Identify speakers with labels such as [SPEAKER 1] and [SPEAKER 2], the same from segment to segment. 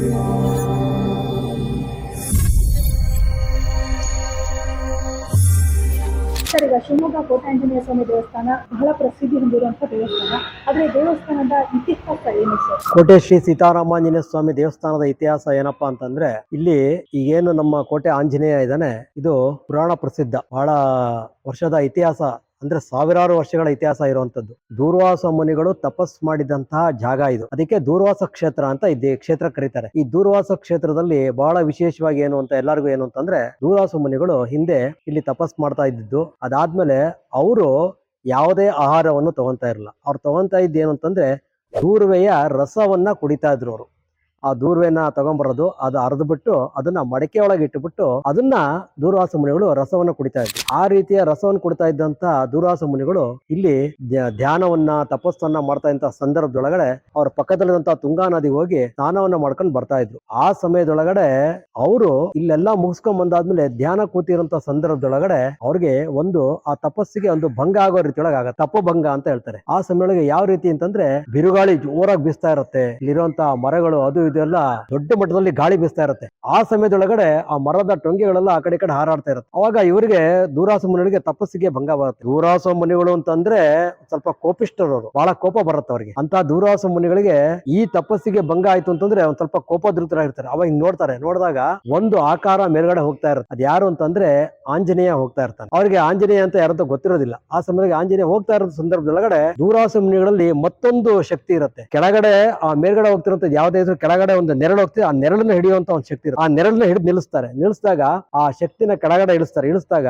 [SPEAKER 1] Sir Shivamogga ಕೋಟಾಂಜನೇಯ ಸ್ವಾಮಿ ದೇವಸ್ಥಾನ ಬಹಳ ಪ್ರಸಿದ್ಧಿ ಹೊಂದಿರುವಂತಹ ದೇವಸ್ಥಾನ. ಆದ್ರೆ ದೇವಸ್ಥಾನದ ಇತಿಹಾಸ ಏನು ಸರ್?
[SPEAKER 2] ಕೋಟೆ ಶ್ರೀ ಸೀತಾರಾಮಾಂಜನೇಯ ಸ್ವಾಮಿ ದೇವಸ್ಥಾನದ ಇತಿಹಾಸ ಏನಪ್ಪಾ ಅಂತಂದ್ರೆ, ಇಲ್ಲಿ ಈಗೇನು ನಮ್ಮ ಕೋಟೆ ಆಂಜನೇಯ ಇದ್ದಾನೆ, ಇದು ಪುರಾಣ ಪ್ರಸಿದ್ಧ. ಬಹಳ ವರ್ಷದ ಇತಿಹಾಸ ಅಂದ್ರೆ ಸಾವಿರಾರು ವರ್ಷಗಳ ಇತಿಹಾಸ ಇರುವಂತದ್ದು ದೂರ್ವಾಸ ಮುನಿಗಳು ತಪಸ್ ಮಾಡಿದಂತಹ ಜಾಗ ಇದು. ಅದಕ್ಕೆ ದೂರ್ವಾಸ ಕ್ಷೇತ್ರ ಅಂತ ಈ ಕ್ಷೇತ್ರ ಕರೀತಾರೆ. ಈ ದೂರ್ವಾಸ ಕ್ಷೇತ್ರದಲ್ಲಿ ಬಹಳ ವಿಶೇಷವಾಗಿ ಏನು ಅಂತ ಎಲ್ಲರಿಗೂ ಏನು ಅಂತಂದ್ರೆ, ದೂರ್ವಾಸ ಮುನಿಗಳು ಹಿಂದೆ ಇಲ್ಲಿ ತಪಸ್ ಮಾಡ್ತಾ ಇದ್ದಿದ್ದು. ಅದಾದ್ಮೇಲೆ ಅವರು ಯಾವುದೇ ಆಹಾರವನ್ನು ತಗೊಂತಾ ಇರಲಿಲ್ಲ. ಅವ್ರು ತಗೊಂತಾ ಇದ್ದೇನು ಅಂತಂದ್ರೆ, ದೂರ್ವೆಯ ರಸವನ್ನ ಕುಡಿತಾ ಇದ್ರು ಅವರು. ಆ ದೂರ್ವೆನ ತಗೊಂಬರೋದು, ಅದು ಅರ್ದ್ಬಿಟ್ಟು ಅದನ್ನ ಮಡಕೆ ಒಳಗೆ ಇಟ್ಟುಬಿಟ್ಟು ಅದನ್ನ ದೂರ್ವಾಸ ಮುನಿಗಳು ರಸವನ್ನ ಕುಡಿತಾ ಇದ್ರು. ಆ ರೀತಿಯ ರಸವನ್ನು ಕುಡಿತಾ ಇದ್ದಂತ ದೂರ್ವಾಸ ಮುನಿಗಳು ಇಲ್ಲಿ ಧ್ಯಾನವನ್ನ, ತಪಸ್ಸನ್ನ ಮಾಡ್ತಾ ಇದ್ದ ಸಂದರ್ಭದೊಳಗಡೆ ಅವ್ರ ಪಕ್ಕದಲ್ಲಿರುವಂತಹ ತುಂಗಾ ನದಿ ಹೋಗಿ ಸ್ನಾನವನ್ನ ಮಾಡ್ಕೊಂಡು ಬರ್ತಾ ಇದ್ರು. ಆ ಸಮಯದೊಳಗಡೆ ಅವರು ಇಲ್ಲೆಲ್ಲ ಮುಗಿಸ್ಕೊಂಡ್ ಬಂದಾದ್ಮೇಲೆ ಧ್ಯಾನ ಕೂತಿರುವಂತ ಸಂದರ್ಭದೊಳಗಡೆ ಅವ್ರಿಗೆ ಒಂದು, ಆ ತಪಸ್ಸಿಗೆ ಒಂದು ಭಂಗ ಆಗೋ ರೀತಿಯೊಳಗೆ ಆಗ ತಪ್ಪು ಭಂಗ ಅಂತ ಹೇಳ್ತಾರೆ. ಆ ಸಮಯದೊಳಗೆ ಯಾವ ರೀತಿ ಅಂತಂದ್ರೆ ಬಿರುಗಾಳಿ ಜೋರಾಗಿ ಬೀಸ್ತಾ ಇರುತ್ತೆ. ಇಲ್ಲಿರುವಂತಹ ಮರಗಳು ಅದು ಇದೆಲ್ಲ ದೊಡ್ಡ ಮಟ್ಟದಲ್ಲಿ ಗಾಳಿ ಬೀಸ್ತಾ ಇರುತ್ತೆ. ಆ ಸಮಯದೊಳಗಡೆ ಆ ಮರದ ಟೊಂಗೆಗಳೆಲ್ಲ ಆ ಕಡೆ ಕಡೆ ಹಾರಾಡ್ತಾ ಇರುತ್ತೆ. ಅವಾಗ ಇವರಿಗೆ ದೂರಾಸ ಮುನಿಗಳಿಗೆ ತಪಸ್ಸಿಗೆ ಭಂಗ ಬರುತ್ತೆ. ದೂರಾಸ ಮುನಿಗಳು ಅಂತಂದ್ರೆ ಸ್ವಲ್ಪ ಕೋಪಿಷ್ಟರವರು ಬಹಳ ಕೋಪ ಬರುತ್ತೆ ಅವರಿಗೆ. ಅಂತ ದೂರಾಸ ಮುನಿಗಳಿಗೆ ಈ ತಪಸ್ಸಿಗೆ ಭಂಗ ಆಯ್ತು ಅಂತಂದ್ರೆ ಒಂದ್ ಸ್ವಲ್ಪ ಕೋಪದೃತರಾಗಿರ್ತಾರೆ ಅವಾಗ ಹಿಂಗ್ ನೋಡ್ತಾರೆ. ನೋಡಿದಾಗ ಒಂದು ಆಕಾರ ಮೇಲ್ಗಡೆ ಹೋಗ್ತಾ ಇರುತ್ತೆ. ಅದ್ ಯಾರು ಅಂತಂದ್ರೆ ಆಂಜನೇಯ ಹೋಗ್ತಾ ಇರ್ತಾನೆ. ಅವ್ರಿಗೆ ಆಂಜನೇಯ ಅಂತ ಯಾರಂತ ಗೊತ್ತಿರೋದಿಲ್ಲ. ಆ ಸಮಯದಲ್ಲಿ ಆಂಜನೇಯ ಹೋಗ್ತಾ ಇರೋ ಸಂದರ್ಭದೊಳಗಡೆ ದೂರಾಸ ಮುನಿಗಳಲ್ಲಿ ಮತ್ತೊಂದು ಶಕ್ತಿ ಇರುತ್ತೆ. ಕೆಳಗಡೆ ಆ ಮೇಲ್ಗಡೆ ಹೋಗ್ತಿರುವಂತ ಯಾವ್ದೇ ಇದ್ರೂ ಕೆಳಗಡೆ ಒಂದು ನೆರಳು ಹೋಗ್ತಿದೆ. ಆ ನೆರಳನ್ನ ಹಿಡಿಯುವಂತ ಒಂದು ಶಕ್ತಿ ಆ ನೆರಳನ್ನ ಹಿಡಿದು ನಿಲ್ಲಿಸ್ತಾರೆ. ನಿಲ್ಲಿಸಿದಾಗ ಆ ಶಕ್ತಿನ ಕೆಳಗಡೆ ಇಳಿಸ್ತಾರೆ. ಇಳಿಸಿದಾಗ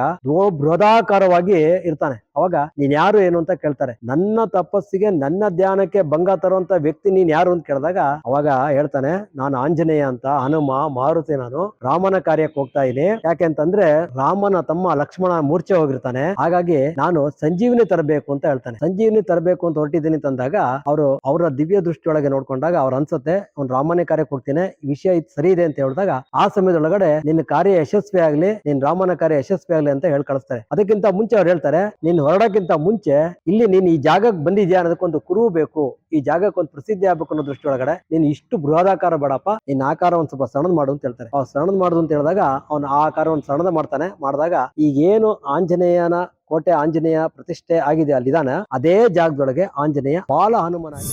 [SPEAKER 2] ಬೃಹದಾಕಾರವಾಗಿ ಇರ್ತಾನೆ. ಅವಾಗ ನೀನ್ ಯಾರು ಏನು ಅಂತ ಕೇಳ್ತಾರೆ. ನನ್ನ ತಪಸ್ಸಿಗೆ ನನ್ನ ಧ್ಯಾನಕ್ಕೆ ಭಂಗ ತರುವಂತ ವ್ಯಕ್ತಿ ನೀನ್ ಯಾರು ಅಂತ ಕೇಳಿದಾಗ ಅವಾಗ ಹೇಳ್ತಾನೆ, ನಾನು ಆಂಜನೇಯ ಅಂತ, ಹನುಮ, ಮಾರುತಿ ನಾನು ರಾಮನ ಕಾರ್ಯಕ್ಕೆ ಹೋಗ್ತಾ ಇದೀನಿ ಯಾಕೆಂತಂದ್ರೆ ರಾಮನ ತಮ್ಮ ಲಕ್ಷ್ಮಣ ಮೂರ್ಛೆ ಹೋಗಿರ್ತಾನೆ. ಹಾಗಾಗಿ ನಾನು ಸಂಜೀವಿನಿ ತರಬೇಕು ಅಂತ ಹೇಳ್ತಾನೆ. ಸಂಜೀವಿನಿ ತರಬೇಕು ಅಂತ ಹೊರಟಿದ್ದೀನಿ ತಂದಾಗ ಅವರು ಅವರ ದಿವ್ಯ ದೃಷ್ಟಿಯೊಳಗೆ ನೋಡ್ಕೊಂಡಾಗ ಅವ್ರ ಅನ್ಸುತ್ತೆ, ಅವ್ನು ರಾಮನೇ ಕಾರ್ಯಕ್ಕೆ ಹೋಗ್ತೀನಿ, ಈ ವಿಷಯ ಇದು ಸರಿ ಇದೆ ಅಂತ ಹೇಳಿದಾಗ ಆ ಸಮಯದೊಳಗಡೆ ನಿನ್ನ ಕಾರ್ಯ ಯಶಸ್ವಿ ಆಗ್ಲಿ ನಿನ್ ರಾಮನ ಕಾರ್ಯ ಯಶಸ್ವಿ ಆಗ್ಲಿ ಅಂತ ಹೇಳಿ ಕಳಿಸ್ತಾರೆ ಅದಕ್ಕಿಂತ ಮುಂಚೆ ಅವ್ರು ಹೇಳ್ತಾರೆ, ನೀನ್ ಹೊರಡಕ್ಕಿಂತ ಮುಂಚೆ ಇಲ್ಲಿ ನೀನು ಈ ಜಾಗಕ್ಕೆ ಬಂದಿದ್ಯಾ ಅನ್ನೋದಕ್ಕೊಂದು ಕುರುವು ಬೇಕು. ಈ ಜಾಗಕ್ಕೆ ಒಂದು ಪ್ರಸಿದ್ಧಿ ಆಗ್ಬೇಕು ಅನ್ನೋ ದೃಷ್ಟಿ ಒಳಗಡೆ ನೀನು ಇಷ್ಟು ಬೃಹದಾಕಾರ ಬೇಡಪ್ಪ. ನಿನ್ನ ಆಕಾರ ಒಂದ್ ಸ್ವಲ್ಪ ಸಣ್ಣದ್ ಮಾಡು ಅಂತ ಹೇಳ್ತಾರೆ. ಅವ್ ಸಣ್ಣದ್ ಮಾಡುದು ಅಂತ ಹೇಳಿದಾಗ ಅವ್ನ ಆ ಆಕಾರ ಒಂದ್ ಸಣ್ಣದ ಮಾಡ್ತಾನೆ. ಮಾಡಿದಾಗ ಈಗೇನು ಆಂಜನೇಯನ ಕೋಟೆ ಆಂಜನೇಯ ಪ್ರತಿಷ್ಠೆ ಆಗಿದೆ ಅಲ್ಲಿದಾನ ಅದೇ ಜಾಗದೊಳಗೆ ಆಂಜನೇಯ ಬಾಲ ಹನುಮನಾಗಿ.